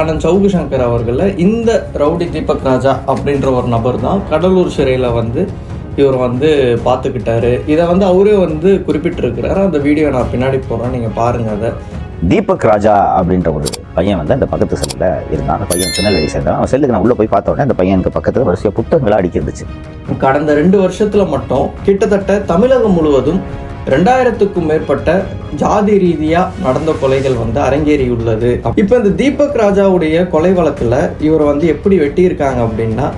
அண்ணன் சவுகு சங்கர் அவர்களை இந்த ரவுடி தீபக் ராஜா அப்படின்ற ஒரு நபர் தான் கடலூர் சிறையில் வந்து இவர் வந்து பார்த்துக்கிட்டாரு. இதை வந்து அவரே வந்து குறிப்பிட்டிருக்கிறாரு. அந்த வீடியோ நான் பின்னாடி போடுறேன். நீங்கள் பாருங்கள் அதை. தீபக் ராஜா அப்படின்ற ஒரு பையன் வந்து அந்த பக்கத்து செல்லில் இருந்தான். அந்த பையன் திருநெல்வேலி சேர்ந்தான் அவன் செல்லுக்கு நான் உள்ளே போய் பார்த்த உடனே அந்த பையனுக்கு பக்கத்தில் வரிசையாக புத்தகங்களாக அடிக்கி இருந்துச்சு கடந்த ரெண்டு வருஷத்துல மட்டும் கிட்டத்தட்ட தமிழகம் முழுவதும் ரெண்டாயிரத்துக்கும் மேற்பட்ட ஜாதி ரீதியா நடந்த கொலைகள் வந்து அரங்கேறியுள்ளது. இப்ப இந்த தீபக் ராஜாவுடைய கொலை வழக்குல இவர் வந்து எப்படி வெட்டியிருக்காங்க அப்படின்னா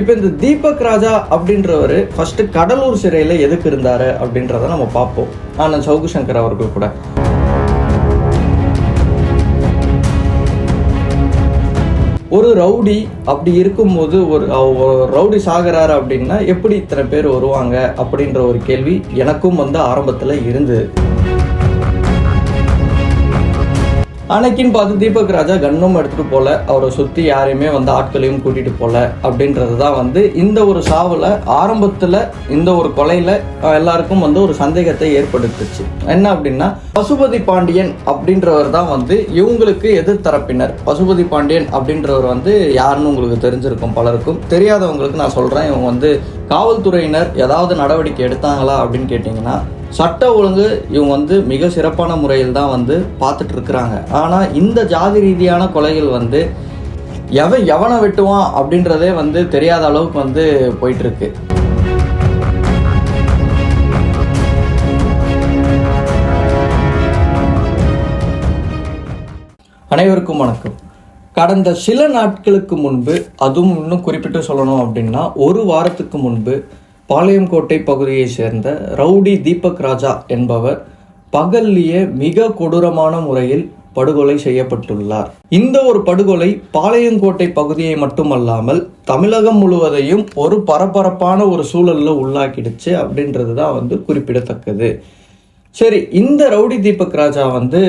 இப்ப இந்த தீபக் ராஜா அப்படின்றவர் ஃபர்ஸ்ட் கடலூர் சிறையில எதுக்கு இருந்தாரு அப்படின்றத நம்ம பார்ப்போம். ஆனந்த் சவுகு சங்கர் அவர்கள் கூட. ஒரு ரவுடி அப்படி இருக்கும்போது ஒரு ஒரு ரவுடி சாகிறாரு அப்படின்னா எப்படி இத்தனை பேர் வருவாங்க அப்படின்ற ஒரு கேள்வி எனக்கும் வந்து ஆரம்பத்தில் இருந்தது. அன்னைக்குன்னு பார்த்து தீபக் ராஜா கன்னும் எடுத்துகிட்டு போகல அவரை சுற்றி யாரையுமே வந்து ஆட்களையும் கூட்டிகிட்டு போகல அப்படின்றது தான் வந்து இந்த ஒரு சாவில் ஆரம்பத்தில் இந்த ஒரு கொலையில் எல்லாருக்கும் வந்து ஒரு சந்தேகத்தை ஏற்படுத்துச்சு. என்ன அப்படின்னா பசுபதி பாண்டியன் அப்படின்றவர் தான் வந்து இவங்களுக்கு எதிர்த்தரப்பினர் பசுபதி பாண்டியன் அப்படின்றவர் வந்து யாருன்னு உங்களுக்கு தெரிஞ்சிருக்கும் பலருக்கும். தெரியாதவங்களுக்கு நான் சொல்கிறேன் இவங்க வந்து காவல்துறையினர் ஏதாவது நடவடிக்கை எடுத்தாங்களா அப்படின்னு கேட்டிங்கன்னா சட்ட ஒழுங்கு இவங்க வந்து மிக சிறப்பான முறையில் தான் வந்து பார்த்துட்டு இருக்கிறாங்க ஆனால் இந்த ஜாதி ரீதியான கொலைகள் வந்து எவன் எவனை வெட்டுவான் அப்படின்றதே வந்து தெரியாத அளவுக்கு வந்து போயிட்டுருக்கு அனைவருக்கும் வணக்கம். கடந்த சில நாட்களுக்கு முன்பு அதுவும் இன்னும் குறிப்பிட்டு சொல்லணும் அப்படின்னா ஒரு வாரத்துக்கு முன்பு பாளையங்கோட்டை பகுதியைச் சேர்ந்த ரவுடி தீபக் ராஜா என்பவர் பகல்லியே மிக கொடூரமான முறையில் படுகொலை செய்யப்பட்டுள்ளார். இந்த ஒரு படுகொலை பாளையங்கோட்டை பகுதியை மட்டுமல்லாமல் தமிழகம் முழுவதையும் ஒரு பரபரப்பான ஒரு சூழல்ல உள்ளாக்கிடுச்சு அப்படின்றது தான் வந்து குறிப்பிடத்தக்கது. சரி இந்த ரவுடி தீபக் ராஜா வந்து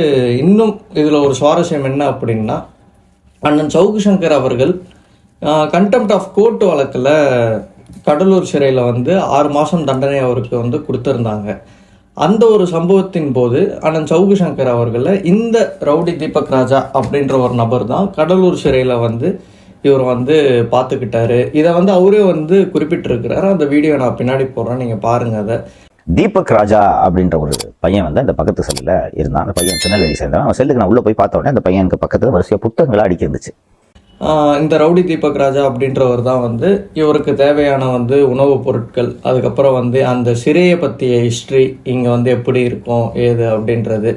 இன்னும் இதில் ஒரு சுவாரஸ்யம் என்ன அப்படின்னா அண்ணன் சவுக்கு சங்கர் அவர்கள் கண்டெம்ட் ஆஃப் கோர்ட் வழக்கில் கடலூர் சிறையில் வந்து ஆறு மாதம் தண்டனை அவருக்கு வந்து கொடுத்துருந்தாங்க. அந்த ஒரு சம்பவத்தின் போது அண்ணன் சவுகு சங்கர் அவர்களை இந்த ரவுடி தீபக் ராஜா அப்படின்ற ஒரு நபர் தான் கடலூர் சிறையில் வந்து இவர் வந்து பார்த்துக்கிட்டாரு. இதை வந்து அவரே வந்து குறிப்பிட்டிருக்கிறாரு. அந்த வீடியோ நான் பின்னாடி போடுறேன். நீங்கள் பாருங்கள் அதை. தீபக் ராஜா அப்படின்ற ஒரு பையன் வந்து அந்த பக்கத்து செல்லில் இருந்தான். அந்த பையன் திருநெல்வேலி சேர்ந்தான் அவன் செல்லுக்கு நான் உள்ளே போய் பார்த்த உடனே அந்த பையனுக்கு பக்கத்தில் வரிசையாக புத்தகங்களாக அடிக்கி இருந்துச்சு இந்த ரவுடி தீபக் ராஜா அப்படின்றவர் தான் வந்து இவருக்கு தேவையான வந்து உணவுப் பொருட்கள். அதுக்கப்புறம் வந்து அந்த சிறையை பற்றிய ஹிஸ்ட்ரி இங்கே வந்து எப்படி இருக்கும் ஏது அப்படின்றது.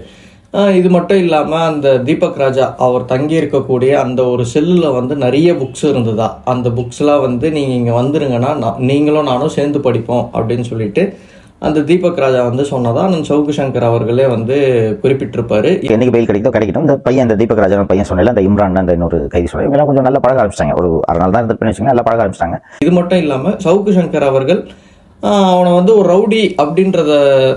இது மட்டும் இல்லாமல் அந்த தீபக் ராஜா அவர் தங்கி இருக்கக்கூடிய அந்த ஒரு செல்லில் வந்து நிறைய புக்ஸ் இருந்ததா? அந்த புக்ஸ்லாம் வந்து நீங்கள் இங்கே வந்துருங்கன்னா நான் நீங்களும் நானும் சேர்ந்து படிப்போம் அப்படின்னு சொல்லிட்டு அந்த தீபக் ராஜா வந்து சொன்னதா அந்த சவுக்கு சங்கர் அவர்களே வந்து குறிப்பிட்டிருப்பாரு. என்னைக்கு பெயில் கிடைக்குதோ கிடைக்கட்டும். இந்த பையன் இந்த தீபக் ராஜா பையன் சொன்னல அந்த இம்ரான் அந்த இன்னொரு கைதி சொன்ன இவங்கெல்லாம் கொஞ்சம் நல்லா பழக ஆரம்பிச்சிட்டாங்க. ஒரு அரை நாள் தான் இருந்துட்டு வச்சுக்கோங்க நல்லா பழக ஆரம்பிச்சிட்டாங்க. இது மட்டும் இல்லாமல் சவுக்கு சங்கர் அவர்கள் அவனை வந்து ஒரு ரவுடி அப்படின்றத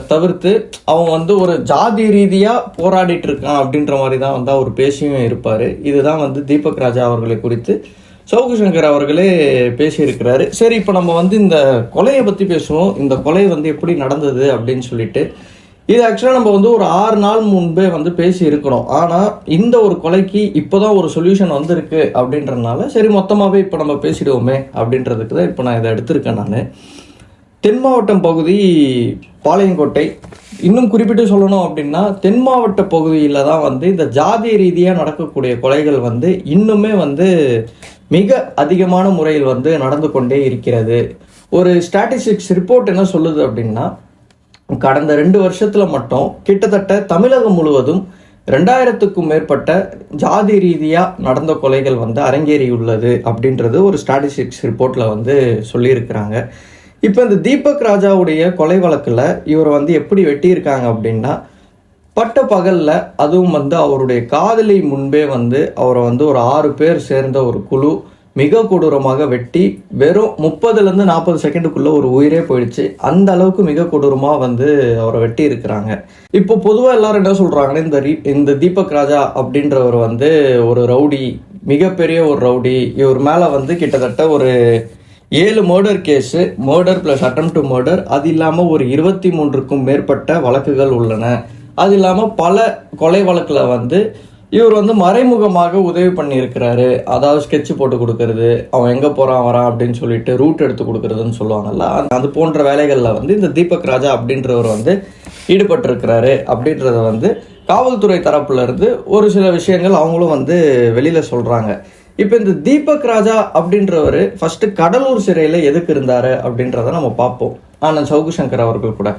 தவிர்த்து அவன் வந்து ஒரு ஜாதி ரீதியாக போராடிட்டு இருக்கான் அப்படின்ற மாதிரி தான் வந்து அவர் பேசியும் இருப்பார். இதுதான் வந்து தீபக் ராஜா அவர்களை குறித்து சவுக்கு சங்கர் அவர்களே பேசியிருக்கிறாரு. சரி இப்போ நம்ம வந்து இந்த கொலையை பற்றி பேசுவோம். இந்த கொலை வந்து எப்படி நடந்தது அப்படின்னு சொல்லிட்டு. இது ஆக்சுவலாக நம்ம வந்து ஒரு ஆறு நாள் முன்பே வந்து பேசி இருக்கிறோம் ஆனால் இந்த ஒரு கொலைக்கு இப்போ தான் ஒரு சொல்யூஷன் வந்திருக்கு அப்படின்றதுனால சரி மொத்தமாகவே இப்போ நம்ம பேசிடுவோமே அப்படின்றதுக்கு தான் இப்போ நான் இதை எடுத்திருக்கேன் நான். தென் மாவட்டம் பகுதி பாளையங்கோட்டை. இன்னும் குறிப்பிட்டு சொல்லணும் அப்படின்னா தென் மாவட்ட பகுதியில் தான் வந்து இந்த ஜாதி ரீதியாக நடக்கக்கூடிய கொலைகள் வந்து இன்னுமே வந்து மிக அதிகமான முறையில் வந்து நடந்து கொண்டே இருக்கிறது. ஒரு ஸ்டாட்டிஸ்டிக்ஸ் ரிப்போர்ட் என்ன சொல்லுது அப்படின்னா கடந்த ரெண்டு வருஷத்தில் மட்டும் கிட்டத்தட்ட தமிழகம் முழுவதும் ரெண்டாயிரத்துக்கும் மேற்பட்ட ஜாதி ரீதியாக நடந்த கொலைகள் வந்து அரங்கேறியுள்ளது அப்படின்றது ஒரு ஸ்டாட்டிஸ்டிக்ஸ் ரிப்போர்ட்டில் வந்து சொல்லியிருக்கிறாங்க. இப்போ இந்த தீபக் ராஜாவுடைய கொலை வழக்கில் இவர் வந்து எப்படி வெட்டியிருக்காங்க அப்படின்னா பட்ட பகலில் அதுவும் வந்து அவருடைய காதலி முன்பே வந்து அவரை வந்து ஒரு ஆறு பேர் சேர்ந்த ஒரு குழு மிக கொடூரமாக வெட்டி வெறும் முப்பதுலேருந்து நாற்பது செகண்டுக்குள்ளே ஒரு உயிரே போயிடுச்சு. அந்த அளவுக்கு மிக கொடூரமாக வந்து அவரை வெட்டி இருக்கிறாங்க. இப்போ பொதுவாக எல்லாரும் என்ன சொல்கிறாங்கன்னா இந்த ரீ- இந்த தீபக் ராஜா அப்படின்றவர் வந்து ஒரு ரவுடி மிகப்பெரிய ஒரு ரவுடி. இவர் மேலே வந்து கிட்டத்தட்ட ஒரு ஏழு murder case murder plus attempt to murder அது இல்லாமல் ஒரு இருபத்தி மூன்றுக்கும் மேற்பட்ட வழக்குகள் உள்ளன. அது இல்லாமல் பல கொலை வழக்கில் வந்து இவர் வந்து மறைமுகமாக உதவி பண்ணியிருக்கிறாரு. அதாவது ஸ்கெட்ச் போட்டு கொடுக்கறது அவன் எங்கே போகிறான் வரான் அப்படின்னு சொல்லிட்டு ரூட் எடுத்து கொடுக்கறதுன்னு சொல்லுவாங்கல்ல அது போன்ற வேலைகளில் வந்து இந்த தீபக் ராஜா அப்படின்றவர் வந்து ஈடுபட்டிருக்கிறாரு அப்படின்றத வந்து காவல்துறை தரப்புலேருந்து ஒரு சில விஷயங்கள் அவங்களும் வந்து வெளியில் சொல்கிறாங்க இப்போ இந்த தீபக் ராஜா அப்படின்றவர் ஃபஸ்ட்டு கடலூர் சிறையில் எதுக்கு இருந்தார் அப்படின்றத நம்ம பார்ப்போம். ஆனந்த் சவுக்கு சங்கர் அவர்கள் கூட.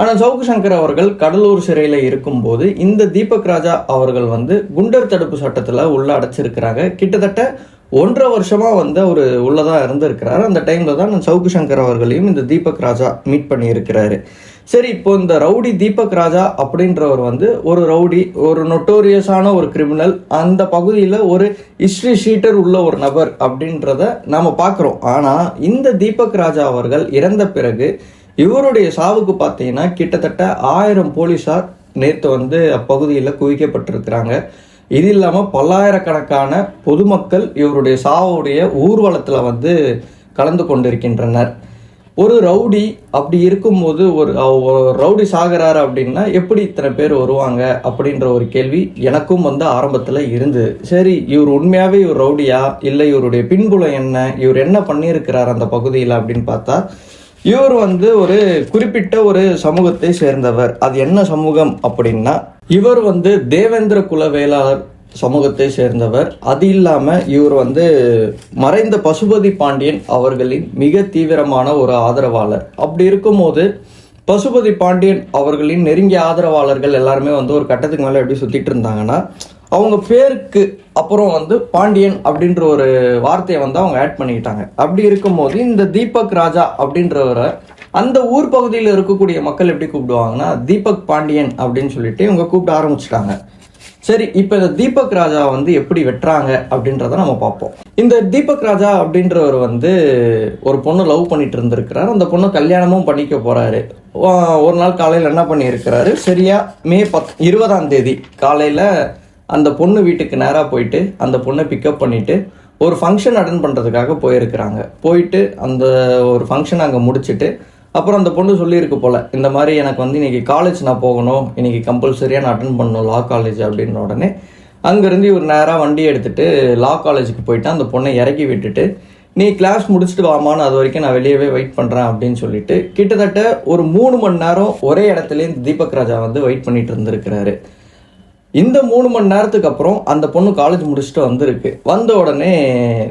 ஆனால் சவுக்கு சங்கர் அவர்கள் கடலூர் சிறையில் இருக்கும்போது இந்த தீபக் ராஜா அவர்கள் வந்து குண்டர் தடுப்பு சட்டத்தில் உள்ள அடைச்சிருக்கிறாங்க. கிட்டத்தட்ட ஒன்றரை வருஷமாக வந்து அவர் உள்ளதாக இருந்திருக்கிறாரு. அந்த டைமில் தான் நான் சவுக்கு சங்கர் அவர்களையும் இந்த தீபக் ராஜா மீட் பண்ணியிருக்கிறாரு. சரி இப்போ இந்த ரவுடி தீபக் ராஜா அப்படின்றவர் வந்து ஒரு ரவுடி ஒரு நொட்டோரியஸான ஒரு கிரிமினல் அந்த பகுதியில் ஒரு ஹிஸ்ட்ரி ஷீட்டர் உள்ள ஒரு நபர் அப்படின்றத நாம் பார்க்குறோம். ஆனால் இந்த தீபக் ராஜா அவர்கள் இறந்த பிறகு இவருடைய சாவுக்கு பார்த்தீங்கன்னா கிட்டத்தட்ட ஆயிரம் போலீஸார் நேற்று வந்து அப்பகுதியில் குவிக்கப்பட்டிருக்கிறாங்க. இது இல்லாமல் பல்லாயிரக்கணக்கான பொதுமக்கள் இவருடைய சாவுடைய ஊர்வலத்தில் வந்து கலந்து கொண்டிருக்கின்றனர். ஒரு ரவுடி அப்படி இருக்கும்போது ஒரு ஒரு ரவுடி சாகிறார் அப்படின்னா எப்படி இத்தனை பேர் வருவாங்க அப்படின்ற ஒரு கேள்வி எனக்கும் வந்து ஆரம்பத்தில் இருந்தது சரி இவர் உண்மையாகவே இவர் ரவுடியா? இல்லை இவருடைய பின்புலம் என்ன? இவர் என்ன பண்ணியிருக்கிறார் அந்த பகுதியில் அப்படின்னு பார்த்தா இவர் வந்து ஒரு குறிப்பிட்ட ஒரு சமூகத்தை சேர்ந்தவர். அது என்ன சமூகம் அப்படின்னா இவர் வந்து தேவேந்திர குல வேளாளர் சமூகத்தை சேர்ந்தவர். அது இல்லாமல் இவர் வந்து மறைந்த பசுபதி பாண்டியன் அவர்களின் மிக தீவிரமான ஒரு ஆதரவாளர். அப்படி இருக்கும்போது பசுபதி பாண்டியன் அவர்களின் நெருங்கிய ஆதரவாளர்கள் எல்லாருமே வந்து ஒரு கட்டத்துக்கு மேலே எப்படி சுற்றிட்டு இருந்தாங்கன்னா அவங்க பேருக்கு அப்புறம் வந்து பாண்டியன் அப்படின்ற ஒரு வார்த்தையை வந்து அவங்க ஆட் பண்ணிக்கிட்டாங்க. அப்படி இருக்கும்போது இந்த தீபக் ராஜா அப்படின்றவரை அந்த ஊர் பகுதியில் இருக்கக்கூடிய மக்கள் எப்படி கூப்பிடுவாங்கன்னா தீபக் பாண்டியன் அப்படின்னு சொல்லிட்டு இவங்க கூப்பிட ஆரம்பிச்சிட்டாங்க. சரி இப்போ இந்த தீபக் ராஜா வந்து எப்படி வெட்டுறாங்க அப்படின்றத நம்ம பார்ப்போம். இந்த தீபக் ராஜா அப்படின்றவர் வந்து ஒரு பொண்ணு லவ் பண்ணிட்டு இருந்திருக்கிறார். அந்த பொண்ணு கல்யாணமும் பண்ணிக்க போறாரு. ஒரு நாள் காலையில் என்ன பண்ணியிருக்கிறாரு? சரியா மே பத் இருபதாம் தேதி காலையில் அந்த பொண்ணு வீட்டுக்கு நேராக போயிட்டு அந்த பொண்ணை பிக்கப் பண்ணிவிட்டு ஒரு ஃபங்க்ஷன் அட்டன் பண்ணுறதுக்காக போயிருக்கிறாங்க. போயிட்டு அந்த ஒரு ஃபங்க்ஷன் அங்கே முடிச்சுட்டு அப்புறம் அந்த பொண்ணு சொல்லியிருக்கு போல் இந்த மாதிரி எனக்கு வந்து இன்றைக்கி காலேஜ் நான் போகணும் இன்றைக்கி கம்பல்சரியாக நான் அட்டன் பண்ணணும் லா காலேஜ் அப்படின்ன உடனே அங்கேருந்து இவர் நேராக வண்டி எடுத்துகிட்டு லா காலேஜுக்கு போயிட்டு அந்த பொண்ணை இறக்கி விட்டுட்டு நீ கிளாஸ் முடிச்சுட்டு வாமான்னு அது வரைக்கும் நான் வெளியவே வெயிட் பண்ணுறேன் அப்படின்னு சொல்லிட்டு கிட்டத்தட்ட ஒரு மூணு மணி நேரம் ஒரே இடத்துல தீபக் ராஜா வந்து வெயிட் பண்ணிட்டு இருந்திருக்கிறாரு. இந்த மூணு மணி நேரத்துக்கு அப்புறம் அந்த பொண்ணு காலேஜ் முடிச்சுட்டு வந்திருக்கு. வந்த உடனே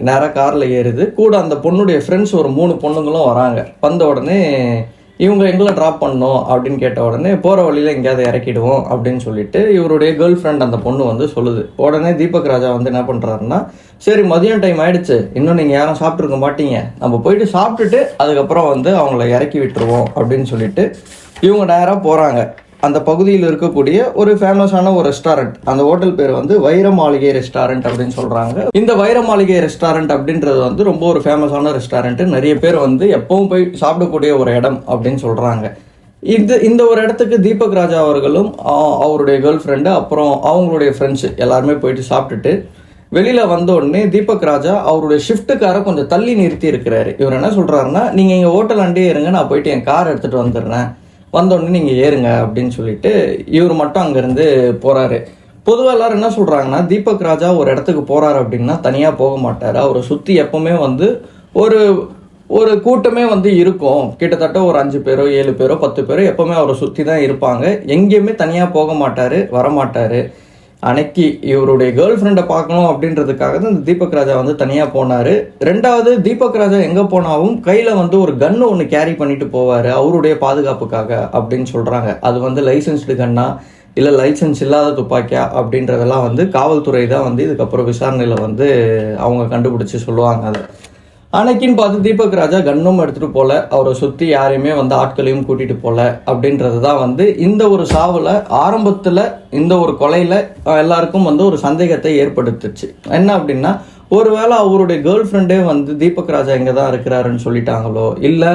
நேராக காரில் ஏறுது. கூட அந்த பொண்ணுடைய ஃப்ரெண்ட்ஸ் ஒரு மூணு பொண்ணுங்களும் வராங்க. வந்த உடனே இவங்க எங்களை ட்ராப் பண்ணோம் அப்படின்னு கேட்ட உடனே போகிற வழியில் எங்கேயாவது இறக்கிடுவோம் அப்படின்னு சொல்லிட்டு இவருடைய கேர்ள் ஃப்ரெண்ட் அந்த பொண்ணு வந்து சொல்லுது. உடனே தீபக் ராஜா வந்து என்ன பண்ணுறாருன்னா சரி மதியம் டைம் ஆயிடுச்சு. இன்னும் நீங்கள் யாரும் சாப்பிட்ருக்க மாட்டீங்க. நம்ம போயிட்டு சாப்பிட்டுட்டு அதுக்கப்புறம் வந்து அவங்கள இறக்கி விட்டுருவோம் அப்படின்னு சொல்லிட்டு இவங்க நேராக போகிறாங்க அந்த பகுதியில் இருக்கக்கூடிய ஒரு ஃபேமஸான ஒரு ரெஸ்டாரண்ட் அந்த ஹோட்டல் பேர் வந்து வைர மாளிகை ரெஸ்டாரண்ட் அப்படின்னு சொல்றாங்க. இந்த வைர மாளிகை ரெஸ்டாரண்ட் அப்படின்றது வந்து ரொம்ப ஒரு ஃபேமஸான ரெஸ்டாரண்ட் நிறைய பேர் வந்து எப்பவும் போய் சாப்பிடக்கூடிய ஒரு இடம் அப்படின்னு சொல்றாங்க. இந்த இந்த ஒரு இடத்துக்கு தீபக் ராஜா அவர்களும் அவருடைய கேர்ள் ஃப்ரெண்டு அப்புறம் அவங்களுடைய ஃப்ரெண்ட்ஸ் எல்லாருமே போயிட்டு சாப்பிட்டுட்டு வெளியில வந்த உடனே தீபக் ராஜா அவருடைய ஷிஃப்ட்டுக்கார கொஞ்சம் தள்ளி நிறுத்தி இருக்கிறாரு. இவர் என்ன சொல்றாருன்னா நீங்க இங்க ஹோட்டல் அண்டே இருங்க நான் போயிட்டு என் கார் எடுத்துட்டு வந்துடுறேன். வந்தோடனே நீங்கள் ஏறுங்க அப்படின்னு சொல்லிட்டு இவர் மட்டும் அங்கேருந்து போகிறாரு பொதுவாக எல்லாரும் என்ன சொல்கிறாங்கன்னா தீபக் ராஜா ஒரு இடத்துக்கு போகிறாரு அப்படின்னா தனியாக போக மாட்டார். அவரை சுற்றி எப்பவுமே வந்து ஒரு ஒரு கூட்டமே வந்து இருக்கும். கிட்டத்தட்ட ஒரு அஞ்சு பேரோ ஏழு பேரோ பத்து பேரோ எப்பவுமே அவரை சுற்றி தான் இருப்பாங்க. எங்கேயுமே தனியாக போக மாட்டார் வரமாட்டார். அன்னைக்கு இவருடைய கேர்ள் ஃப்ரெண்டை பார்க்கணும் அப்படின்றதுக்காக தான் இந்த தீபக் ராஜா வந்து தனியாக போனார். ரெண்டாவது தீபக் ராஜா எங்கே போனாலும் கையில் வந்து ஒரு கன்று ஒன்று கேரி பண்ணிட்டு போவார் அவருடைய பாதுகாப்புக்காக அப்படின்னு சொல்கிறாங்க அது வந்து லைசன்ஸ்டு கன்னா இல்லை லைசன்ஸ் இல்லாத துப்பாக்கியா? அப்படின்றதெல்லாம் வந்து காவல்துறை தான் வந்து இதுக்கப்புறம் விசாரணையில் வந்து அவங்க கண்டுபிடிச்சி சொல்லுவாங்க அதை. அன்னைக்குன்னு பார்த்து தீபக் ராஜா கன்னும் எடுத்துகிட்டு போகல அவரை சுற்றி யாரையுமே வந்து ஆட்களையும் கூட்டிகிட்டு போகல அப்படின்றது தான் வந்து இந்த ஒரு சாவில் ஆரம்பத்தில் இந்த ஒரு கொலையில் எல்லாருக்கும் வந்து ஒரு சந்தேகத்தை ஏற்படுத்துச்சு. என்ன அப்படின்னா ஒருவேளை அவருடைய கேர்ள் ஃப்ரெண்டே வந்து தீபக் ராஜா இங்கே தான் இருக்கிறாருன்னு சொல்லிட்டாங்களோ இல்லை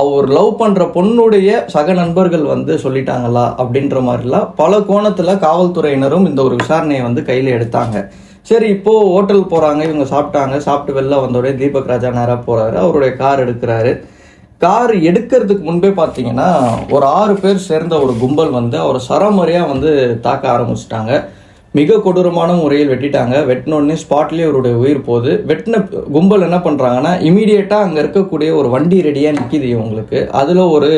அவர் லவ் பண்ணுற பொண்ணுடைய சக நண்பர்கள் வந்து சொல்லிட்டாங்களா அப்படின்ற மாதிரிலாம் பல கோணத்தில் காவல்துறையினரும் இந்த ஒரு விசாரணையை வந்து கையில் எடுத்தாங்க. சரி இப்போ ஹோட்டல் போறாங்க இவங்க சாப்பிட்டாங்க. சாப்பிட்டு வெளில வந்தோடனே தீபக் ராஜா நேராக போறாரு. அவருடைய கார் எடுக்கிறாரு. கார் எடுக்கிறதுக்கு முன்பே பார்த்தீங்கன்னா ஒரு ஆறு பேர் சேர்ந்த ஒரு கும்பல் வந்து அவரை சரமரியாக வந்து தாக்க ஆரம்பிச்சிட்டாங்க. மிக கொடூரமான முறையில் வெட்டிட்டாங்க. வெட்டினோடனே ஸ்பாட்லேயே அவருடைய உயிர் போகுது. வெட்டின கும்பல் என்ன பண்ணுறாங்கன்னா இமீடியட்டாக அங்கே இருக்கக்கூடிய ஒரு வண்டி ரெடியாக நிற்கிது இவங்களுக்கு. அதில் ஒரு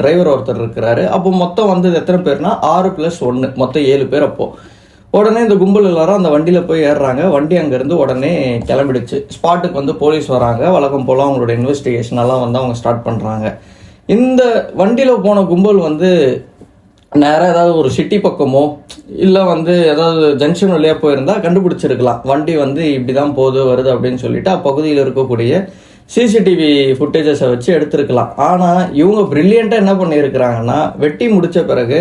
டிரைவர் ஒருத்தர் இருக்கிறாரு. அப்போ மொத்தம் வந்தது எத்தனை பேர்னா ஆறு ப்ளஸ் ஒன்று மொத்தம் ஏழு பேர் அப்போது உடனே இந்த கும்பல் எல்லாரும் அந்த வண்டியில் போய் ஏறுறாங்க. வண்டி அங்கேருந்து உடனே கிளம்பிடுச்சு. ஸ்பாட்டுக்கு வந்து போலீஸ் வராங்க. வழக்கம் போல் அவங்களோட இன்வெஸ்டிகேஷன் எல்லாம் வந்து அவங்க ஸ்டார்ட் பண்ணுறாங்க இந்த வண்டியில் போன கும்பல் வந்து நேராக ஏதாவது ஒரு சிட்டி பக்கமோ இல்லை வந்து ஏதாவது ஜங்ஷன் வழியாக போயிருந்தால் கண்டுபிடிச்சிருக்கலாம். வண்டி வந்து இப்படி தான் போகுது வருது அப்படின்னு சொல்லிட்டு அப்பகுதியில் இருக்கக்கூடிய சிசிடிவி ஃபுட்டேஜஸை வச்சு எடுத்திருக்கலாம். ஆனால் இவங்க ப்ரில்லியண்ட்டாக என்ன பண்ணியிருக்கிறாங்கன்னா வெட்டி முடித்த பிறகு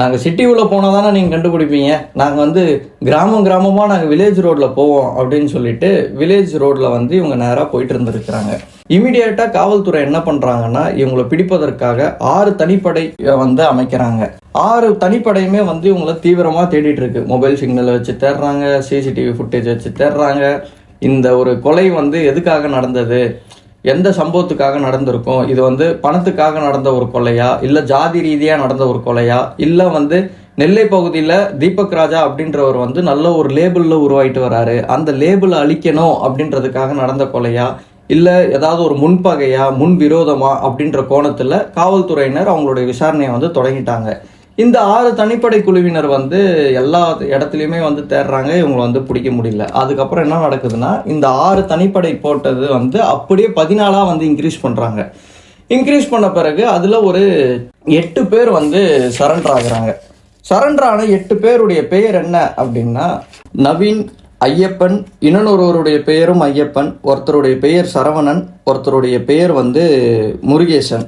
நாங்கள் சிட்டி உள்ளே போனால் தானே நீங்கள் கண்டுபிடிப்பீங்க? நாங்கள் வந்து கிராமம் கிராமமாக நாங்கள் வில்லேஜ் ரோட்டில் போவோம் அப்படின்னு சொல்லிட்டு வில்லேஜ் ரோட்டில் வந்து இவங்க நேராக போயிட்டு இருந்திருக்கிறாங்க. இமீடியட்டாக காவல்துறை என்ன பண்ணுறாங்கன்னா இவங்களை பிடிப்பதற்காக ஆறு தனிப்படை வந்து அமைக்கிறாங்க. ஆறு தனிப்படையுமே வந்து இவங்களை தீவிரமாக தேடிட்டு இருக்கு. மொபைல் சிக்னலை வச்சு தேடுறாங்க சிசிடிவி ஃபுட்டேஜ் வச்சு தேடுறாங்க. இந்த ஒரு கொலை வந்து எதுக்காக நடந்தது? எந்த சம்பவத்துக்காக நடந்திருக்கும்? இது வந்து பணத்துக்காக நடந்த ஒரு கொலையா? இல்லை ஜாதி ரீதியாக நடந்த ஒரு கொலையா? இல்லை வந்து நெல்லை பகுதியில் தீபக் ராஜா அப்படின்றவர் வந்து நல்ல ஒரு லேபிளில் உருவாயிட்டு வராரு. அந்த லேபிளை அழிக்கணும் அப்படின்றதுக்காக நடந்த கொலையா? இல்லை ஏதாவது ஒரு முன்பகையா முன் விரோதமா அப்படின்ற கோணத்தில் காவல்துறையினர் அவங்களுடைய விசாரணையை வந்து தொடங்கிட்டாங்க. இந்த ஆறு தனிப்படை குழுவினர் வந்து எல்லா இடத்துலையுமே வந்து தேடுறாங்க இவங்களை வந்து பிடிக்க முடியல. அதுக்கப்புறம் என்ன நடக்குதுன்னா இந்த ஆறு தனிப்படை போட்டது வந்து அப்படியே பதினாலாக வந்து இன்க்ரீஸ் பண்ணுறாங்க இன்க்ரீஸ் பண்ண பிறகு அதில் ஒரு எட்டு பேர் வந்து சரண்டர் ஆகுறாங்க. சரண்டர் ஆன எட்டு பேருடைய பெயர் என்ன அப்படின்னா நவீன் ஐயப்பன் இன்னொருவருடைய பெயரும் ஐயப்பன் ஒருத்தருடைய பெயர் சரவணன் ஒருத்தருடைய பெயர் வந்து முருகேசன்.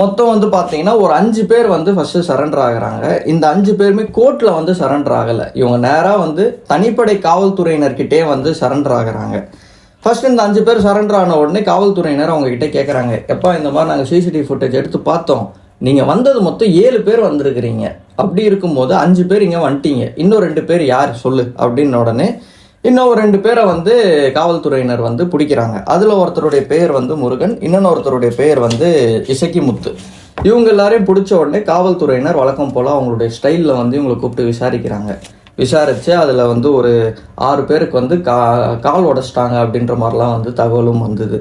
மொத்தம் வந்து பார்த்தீங்கன்னா ஒரு அஞ்சு பேர் வந்து ஃபஸ்ட்டு சரண்டர் ஆகிறாங்க. இந்த அஞ்சு பேருமே கோர்ட்டில் வந்து சரண்டர் ஆகலை. இவங்க நேராக வந்து தனிப்படை காவல்துறையினர்கிட்டே வந்து சரண்டர் ஆகிறாங்க. ஃபர்ஸ்ட் இந்த அஞ்சு பேர் சரண்டர் ஆன உடனே காவல்துறையினர் அவங்கக்கிட்ட கேட்குறாங்க எப்பா இந்த மாதிரி நாங்கள் சிசிடிவி ஃபுட்டேஜ் எடுத்து பார்த்தோம். நீங்கள் வந்தது மொத்தம் ஏழு பேர் வந்திருக்கிறீங்க. அப்படி இருக்கும்போது அஞ்சு பேர் இங்கே வந்துட்டீங்க. இன்னும் ரெண்டு பேர் யார்? சொல்லு. அப்படின்ன உடனே இன்னும் ஒரு ரெண்டு பேரை வந்து காவல்துறையினர் வந்து பிடிக்கிறாங்க. அதில் ஒருத்தருடைய பெயர் வந்து முருகன் இன்னொன்று ஒருத்தருடைய பெயர் வந்து இசக்கி முத்து இவங்க எல்லாரையும் பிடிச்ச உடனே காவல்துறையினர் வழக்கம் போல் அவங்களுடைய ஸ்டைலில் வந்து இவங்களை கூப்பிட்டு விசாரிக்கிறாங்க. விசாரித்து அதில் வந்து ஒரு ஆறு பேருக்கு வந்து கா கால் உடச்சிட்டாங்க அப்படின்ற மாதிரிலாம் வந்து தகவலும் வந்தது.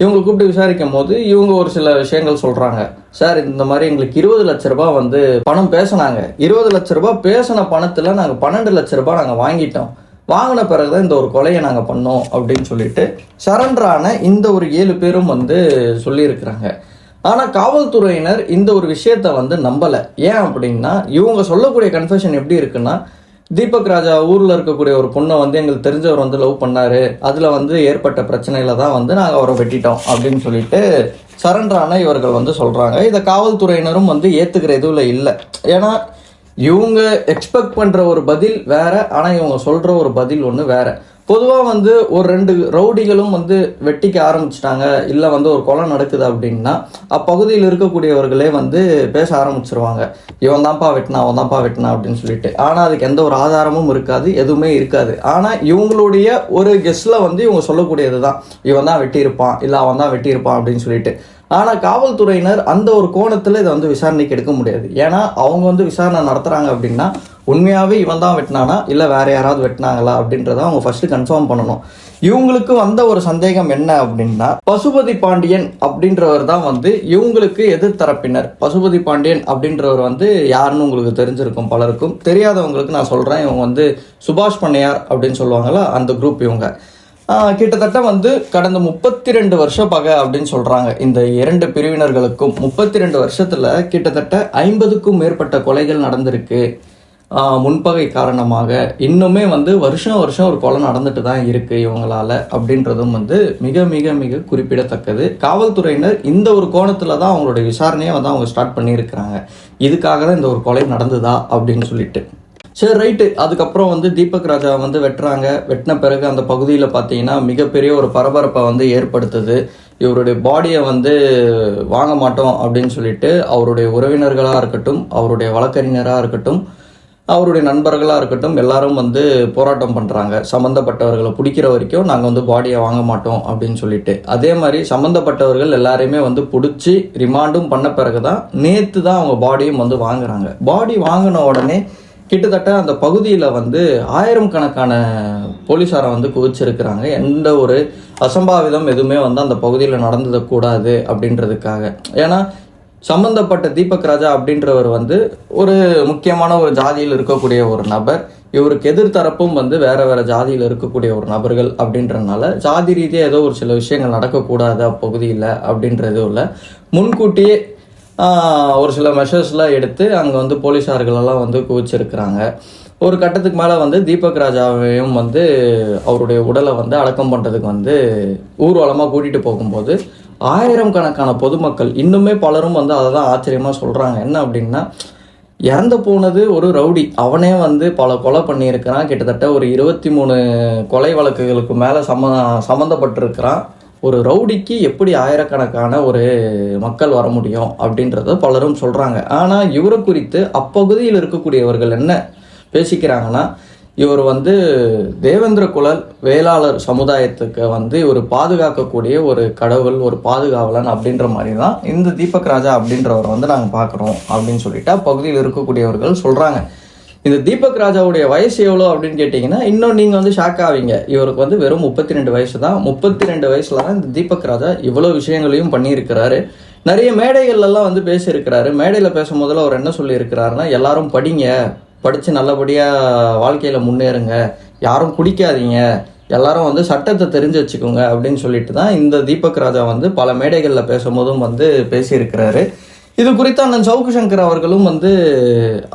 இவங்களை கூப்பிட்டு விசாரிக்கும் போது இவங்க ஒரு சில விஷயங்கள் சொல்கிறாங்க சார் இந்த மாதிரி எங்களுக்கு இருபது லட்ச ரூபாய் வந்து பணம் பேசினாங்க. இருபது லட்ச ரூபாய் பேசின பணத்தில் நாங்கள் பன்னெண்டு லட்ச ரூபாய் நாங்கள் வாங்கிட்டோம். வாங்கின பிறகு தான் இந்த ஒரு கொலையை நாங்கள் பண்ணோம் அப்படின்னு சொல்லிட்டு சரண்டரான இந்த ஒரு ஏழு பேரும் வந்து சொல்லியிருக்கிறாங்க. ஆனால் காவல்துறையினர் இந்த ஒரு விஷயத்த வந்து நம்பலை. ஏன் அப்படின்னா இவங்க சொல்லக்கூடிய கன்ஃபெஷன் எப்படி இருக்குன்னா தீபக் ராஜா ஊரில் இருக்கக்கூடிய ஒரு பொண்ணை வந்து எங்களுக்கு தெரிஞ்சவர் வந்து லவ் பண்ணார். அதில் வந்து ஏற்பட்ட பிரச்சனையில தான் வந்து நாங்கள் அவரை வெட்டிட்டோம் அப்படின்னு சொல்லிட்டு சரண்டரான இவர்கள் வந்து சொல்கிறாங்க இதை காவல்துறையினரும் வந்து ஏற்றுக்கிற இதுவில் இல்லை. ஏன்னா இவங்க எக்ஸ்பெக்ட் பண்ணுற ஒரு பதில் வேற ஆனால் இவங்க சொல்கிற ஒரு பதில் ஒன்று வேற. பொதுவாக வந்து ஒரு ரெண்டு ரவுடிகளும் வந்து வெட்டிக்க ஆரம்பிச்சிட்டாங்க. இல்லை வந்து ஒரு கொலை நடக்குது அப்படின்னா அப்பகுதியில் இருக்கக்கூடியவர்களே வந்து பேச ஆரம்பிச்சிருவாங்க. இவன் தான்ப்பா வெட்டினா அவன் தான்ப்பா வெட்டினா அப்படின்னு சொல்லிட்டு. ஆனால் அதுக்கு எந்த ஒரு ஆதாரமும் இருக்காது எதுவுமே இருக்காது. ஆனால் இவங்களுடைய ஒரு கெஸ்டில் வந்து இவங்க சொல்லக்கூடியது தான் இவன் தான் வெட்டியிருப்பான் இல்லை அவன் தான் வெட்டியிருப்பான் அப்படின்னு சொல்லிட்டு. ஆனால் காவல்துறையினர் அந்த ஒரு கோணத்தில் இதை வந்து விசாரணைக்கு எடுக்க முடியாது. ஏன்னா அவங்க வந்து விசாரணை நடத்துகிறாங்க அப்படின்னா உண்மையாகவே இவன் தான் வெட்டினானா இல்லை வேறு யாராவது வெட்டினாங்களா அப்படின்றத அவங்க ஃபஸ்ட்டு கன்ஃபார்ம் பண்ணணும். இவங்களுக்கு வந்த ஒரு சந்தேகம் என்ன அப்படின்னா பசுபதி பாண்டியன் அப்படின்றவர் தான் வந்து இவங்களுக்கு எதிர்த்தரப்பினர் பசுபதி பாண்டியன் அப்படின்றவர் வந்து யாருன்னு உங்களுக்கு தெரிஞ்சிருக்கும் பலருக்கும். தெரியாதவங்களுக்கு நான் சொல்கிறேன் இவங்க வந்து சுபாஷ் பண்ணையார் அப்படின்னு சொல்லுவாங்களா அந்த குரூப் இவங்க. கிட்டத்தட்ட வந்து கடந்த முப்பத்தி ரெண்டு வருஷ பகை அப்படின்னு சொல்கிறாங்க இந்த இரண்டு பிரிவினர்களுக்கும் முப்பத்தி ரெண்டு வருஷத்தில் கிட்டத்தட்ட ஐம்பதுக்கும் மேற்பட்ட கொலைகள் நடந்திருக்கு. முன்பகை காரணமாக. இன்னுமே வந்து வருஷம் வருஷம் ஒரு கொலை நடந்துட்டு தான் இருக்குது இவங்களால அப்படின்றதும் வந்து மிக மிக மிக குறிப்பிடத்தக்கது. காவல்துறையினர் இந்த ஒரு கோணத்தில் தான் அவங்களுடைய விசாரணையை வந்து அவங்க ஸ்டார்ட் பண்ணியிருக்கிறாங்க. இதுக்காக தான் இந்த ஒரு கொலை நடந்ததா அப்படின்னு சொல்லிட்டு. சரி ரைட்டு அதுக்கப்புறம் வந்து தீபக் ராஜா வந்து வெட்டுறாங்க. வெட்டின பிறகு அந்த பகுதியில் பார்த்தீங்கன்னா மிகப்பெரிய ஒரு பரபரப்பை வந்து ஏற்படுத்துது. இவருடைய பாடியை வந்து வாங்க மாட்டோம் அப்படின்னு சொல்லிட்டு அவருடைய உறவினர்களாக இருக்கட்டும் அவருடைய வழக்கறிஞராக இருக்கட்டும் அவருடைய நண்பர்களாக இருக்கட்டும் எல்லாரும் வந்து போராட்டம் பண்ணுறாங்க சம்மந்தப்பட்டவர்களை பிடிக்கிற வரைக்கும் நாங்கள் வந்து பாடியை வாங்க மாட்டோம் அப்படின்னு சொல்லிட்டு. அதே மாதிரி சம்மந்தப்பட்டவர்கள் எல்லாரையுமே வந்து பிடிச்சி ரிமாண்டும் பண்ண பிறகு தான் நேற்று தான் அவங்க பாடியும் வந்து வாங்குறாங்க. பாடி வாங்கின உடனே கிட்டத்தட்ட அந்த பகுதியில் வந்து ஆயிரம் கணக்கான போலீஸாரை வந்து குவிச்சிருக்கிறாங்க. எந்த ஒரு அசம்பாவிதம் எதுவுமே வந்து அந்த பகுதியில் நடந்ததக்கூடாது அப்படின்றதுக்காக. ஏன்னா சம்பந்தப்பட்ட தீபக் ராஜா அப்படின்றவர் வந்து ஒரு முக்கியமான ஒரு ஜாதியில் இருக்கக்கூடிய ஒரு நபர். இவருக்கு எதிர்த்தரப்பும் வந்து வேற வேற ஜாதியில் இருக்கக்கூடிய ஒரு நபர்கள் அப்படின்றனால ஜாதி ரீதியாக ஏதோ ஒரு சில விஷயங்கள் நடக்கக்கூடாது அப்பகுதியில் அப்படின்றது இல்லை. முன்கூட்டியே ஒரு சில மெஷர்ஸ்லாம் எடுத்து அங்கே வந்து போலீஸார்களெல்லாம் வந்து குவிச்சிருக்கிறாங்க. ஒரு கட்டத்துக்கு மேலே வந்து தீபக் ராஜாவையும் வந்து அவருடைய உடலை வந்து அடக்கம் பண்ணுறதுக்கு வந்து ஊர்வலமாக கூட்டிகிட்டு போகும்போது ஆயிரம் கணக்கான பொதுமக்கள் இன்னுமே பலரும் வந்து அதை தான் ஆச்சரியமாக சொல்கிறாங்க என்ன அப்படின்னா இறந்து போனது ஒரு ரவுடி. அவனே வந்து பல கொலை பண்ணியிருக்கிறான். கிட்டத்தட்ட ஒரு இருபத்தி மூணு கொலை வழக்குகளுக்கு மேலே சம்ம சம்மந்தப்பட்டிருக்கிறான். ஒரு ரவுடிக்கு எப்படி ஆயிரக்கணக்கான ஒரு மக்கள் வர முடியும் அப்படின்றத பலரும் சொல்கிறாங்க ஆனால் இவரை குறித்து அப்பகுதியில் இருக்கக்கூடியவர்கள் என்ன பேசிக்கிறாங்கன்னா இவர் வந்து தேவேந்திர குலல் வேளாளர் சமுதாயத்துக்கு வந்து இவர் பாதுகாக்கக்கூடிய ஒரு கடவுள் ஒரு பாதுகாவலன் அப்படின்ற மாதிரி தான் இந்த தீபக் ராஜா அப்படின்றவரை வந்து நாங்கள் பார்க்குறோம் அப்படின்னு சொல்லிட்டு அப்பகுதியில் இருக்கக்கூடியவர்கள் சொல்கிறாங்க இந்த தீபக் ராஜாவுடைய வயசு எவ்வளோ அப்படின்னு கேட்டிங்கன்னா இன்னும் நீங்கள் வந்து ஷாக் ஆவீங்க. இவருக்கு வந்து வெறும் முப்பத்தி ரெண்டு வயசு தான் முப்பத்தி ரெண்டு வயசில் தான் இந்த தீபக் ராஜா இவ்வளோ விஷயங்களையும் பண்ணியிருக்கிறாரு. நிறைய மேடைகள்லாம் வந்து பேசியிருக்கிறாரு. மேடையில் பேசும்போதில் அவர் என்ன சொல்லியிருக்கிறாருன்னா எல்லாரும் படிங்க. படித்து நல்லபடியாக வாழ்க்கையில் முன்னேறுங்க. யாரும் குடிக்காதீங்க. எல்லாரும் வந்து சட்டத்தை தெரிஞ்சு வச்சுக்கோங்க அப்படின்னு சொல்லிட்டு தான் இந்த தீபக் ராஜா வந்து பல மேடைகளில் பேசும்போதும் வந்து பேசியிருக்கிறாரு. இது குறித்து அண்ணன் சவுக்கு சங்கர் அவர்களும் வந்து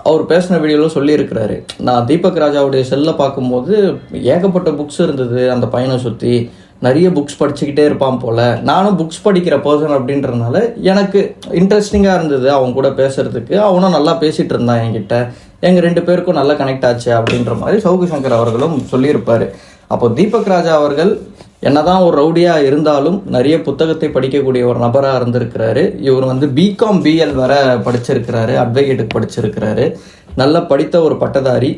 அவர் பேசின வீடியோவில் சொல்லியிருக்கிறாரு. நான் தீபக் ராஜாவுடைய செல்லை பார்க்கும்போது ஏகப்பட்ட புக்ஸ் இருந்தது. அந்த பையனை சுற்றி நிறைய புக்ஸ் படிச்சுக்கிட்டே இருப்பான் போல. நானும் புக்ஸ் படிக்கிற பர்சன் அப்படின்றனால எனக்கு இன்ட்ரெஸ்டிங்காக இருந்தது அவன் கூட பேசுறதுக்கு. அவனும் நல்லா பேசிகிட்டு இருந்தான் என்கிட்ட. எங்கள் ரெண்டு பேருக்கும் நல்லா கனெக்ட் ஆச்சு அப்படின்ற மாதிரி சவுக்கு சங்கர் அவர்களும் சொல்லியிருப்பார். அப்போ தீபக் ராஜா அவர்கள் என்னதான் ஒரு ரவுடியாக இருந்தாலும் நிறைய புத்தகத்தை படிக்கக்கூடிய ஒரு நபராக இருந்திருக்கிறாரு. இவர் வந்து பிகாம் பிஎல் வர படிச்சிருக்கிறாரு. அட்வொகேட்டுக்கு படிச்சிருக்கிறாரு. நல்ல படித்த ஒரு பட்டதாரி.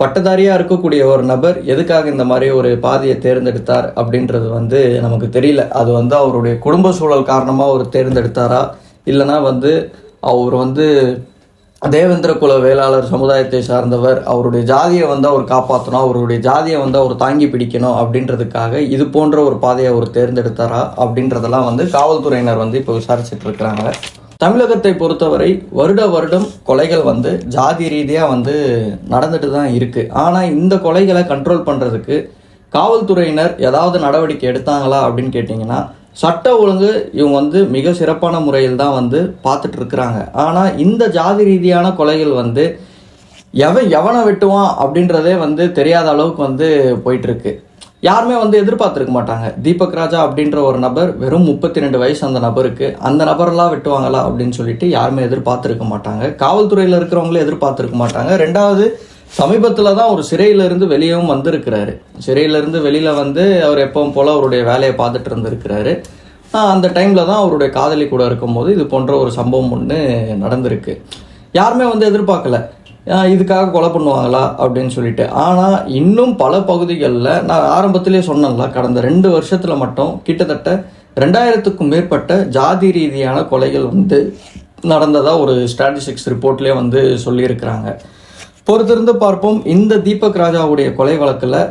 பட்டதாரியாக இருக்கக்கூடிய ஒரு நபர் எதுக்காக இந்த மாதிரி ஒரு பாதையை தேர்ந்தெடுத்தார் அப்படின்றது வந்து நமக்கு தெரியல. அது வந்து அவருடைய குடும்ப சூழல் காரணமாக அவர் தேர்ந்தெடுத்தாரா? இல்லைன்னா வந்து அவர் வந்து தேவேந்திர குல வேளாளர் சமுதாயத்தை சார்ந்தவர் அவருடைய ஜாதியை வந்து அவர் காப்பாற்றணும் அவருடைய ஜாதியை வந்து அவர் தாங்கி பிடிக்கணும் அப்படின்றதுக்காக இது போன்ற ஒரு பாதையை அவர் தேர்ந்தெடுத்தாரா அப்படின்றதெல்லாம் வந்து காவல்துறையினர் வந்து இப்போ விசாரிச்சுட்டு இருக்கிறாங்க. தமிழகத்தை பொறுத்தவரை வருட வருடம் கொலைகள் வந்து ஜாதி ரீதியாக வந்து நடந்துட்டு தான் இருக்குது ஆனால் இந்த கொலைகளை கண்ட்ரோல் பண்ணுறதுக்கு காவல்துறையினர் ஏதாவது நடவடிக்கை எடுத்தாங்களா அப்படின்னு கேட்டிங்கன்னா சட்ட ஒழுங்கு இவங்க வந்து மிக சிறப்பான முறையில் தான் வந்து பார்த்துட்டு இருக்கிறாங்க. ஆனால் இந்த ஜாதி ரீதியான கொலைகள் வந்து எவன் எவனை வெட்டுவான் அப்படின்றதே வந்து தெரியாத அளவுக்கு வந்து போயிட்டுருக்கு. யாருமே வந்து எதிர்பார்த்துருக்க மாட்டாங்க. தீபக் ராஜா அப்படின்ற ஒரு நபர் வெறும் முப்பத்தி ரெண்டு வயசு அந்த நபருக்கு அந்த நபர்லாம் வெட்டுவாங்களா அப்படின்னு சொல்லிட்டு யாருமே எதிர்பார்த்துருக்க மாட்டாங்க. காவல்துறையில் இருக்கிறவங்களும் எதிர்பார்த்துருக்க மாட்டாங்க. ரெண்டாவது சமீபத்தில் தான் ஒரு சிறையிலிருந்து வெளியவும் வந்திருக்கிறாரு. சிறையிலிருந்து வெளியில் வந்து அவர் எப்பவும் போல் அவருடைய வேலையை பார்த்துட்டு இருந்திருக்கிறாரு. அந்த டைமில் தான் அவருடைய காதலி கூட இருக்கும்போது இது போன்ற ஒரு சம்பவம் ஒன்று நடந்திருக்கு. யாருமே வந்து எதிர்பார்க்கல. இதுக்காக கொலை பண்ணுவாங்களா அப்படின்னு சொல்லிட்டு. ஆனால் இன்னும் பல பகுதிகளில் நான் ஆரம்பத்திலே சொன்னேன்ல கடந்த ரெண்டு வருஷத்தில் மட்டும் கிட்டத்தட்ட ரெண்டாயிரத்துக்கும் மேற்பட்ட ஜாதி ரீதியான கொலைகள் வந்து நடந்ததாக ஒரு ஸ்டாட்டிஸ்டிக்ஸ் ரிப்போர்ட்லேயே வந்து சொல்லியிருக்கிறாங்க. பொறுத்திருந்து பார்ப்போம். இந்த தீபக் ராஜாவுடைய கொலை வழக்கில்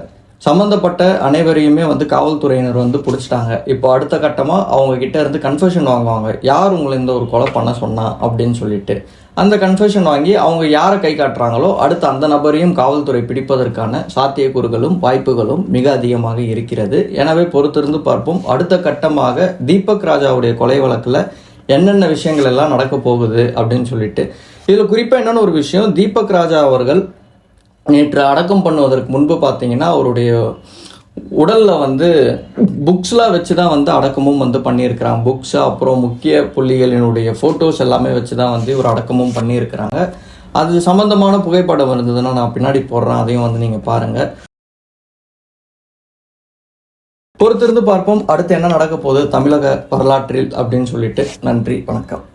சம்மந்தப்பட்ட அனைவரையுமே வந்து காவல்துறையினர் வந்து பிடிச்சிட்டாங்க. இப்போ அடுத்த கட்டமாக அவங்க கிட்ட இருந்து கன்ஃபெஷன் வாங்குவாங்க. யார் உங்களை இந்த ஒரு கொலை பண்ண சொன்னா அப்படின்னு சொல்லிட்டு. அந்த கன்ஃபெஷன் வாங்கி அவங்க யாரை கை காட்டுறாங்களோ அடுத்து அந்த நபரையும் காவல்துறை பிடிப்பதற்கான சாத்தியக்கூறுகளும் வாய்ப்புகளும் மிக அதிகமாக இருக்கிறது. எனவே பொறுத்திருந்து பார்ப்போம். அடுத்த கட்டமாக தீபக் ராஜாவுடைய கொலை வழக்கில் என்னென்ன விஷயங்கள் எல்லாம் நடக்க போகுது அப்படின்னு சொல்லிட்டு. இதில் குறிப்பாக என்னென்ன ஒரு விஷயம். தீபக் ராஜா அவர்கள் நேற்று அடக்கம் பண்ணுவதற்கு முன்பு பார்த்தீங்கன்னா அவருடைய உடலில் வந்து புக்ஸ்லாம் வச்சு தான் வந்து அடக்கமும் வந்து பண்ணியிருக்கிறாங்க. புக்ஸ் அப்புறம் முக்கிய புள்ளிகளினுடைய ஃபோட்டோஸ் எல்லாமே வச்சு தான் வந்து இவர் அடக்கமும் பண்ணியிருக்கிறாங்க. அது சம்மந்தமான புகைப்படம் இருந்ததுன்னா நான் பின்னாடி போடுறேன். அதையும் வந்து நீங்கள் பாருங்கள் பொறுத்திருந்து பார்ப்போம். அடுத்து என்ன நடக்க போகுது தமிழக வரலாற்றில் அப்படின்னு சொல்லிட்டு நன்றி வணக்கம்.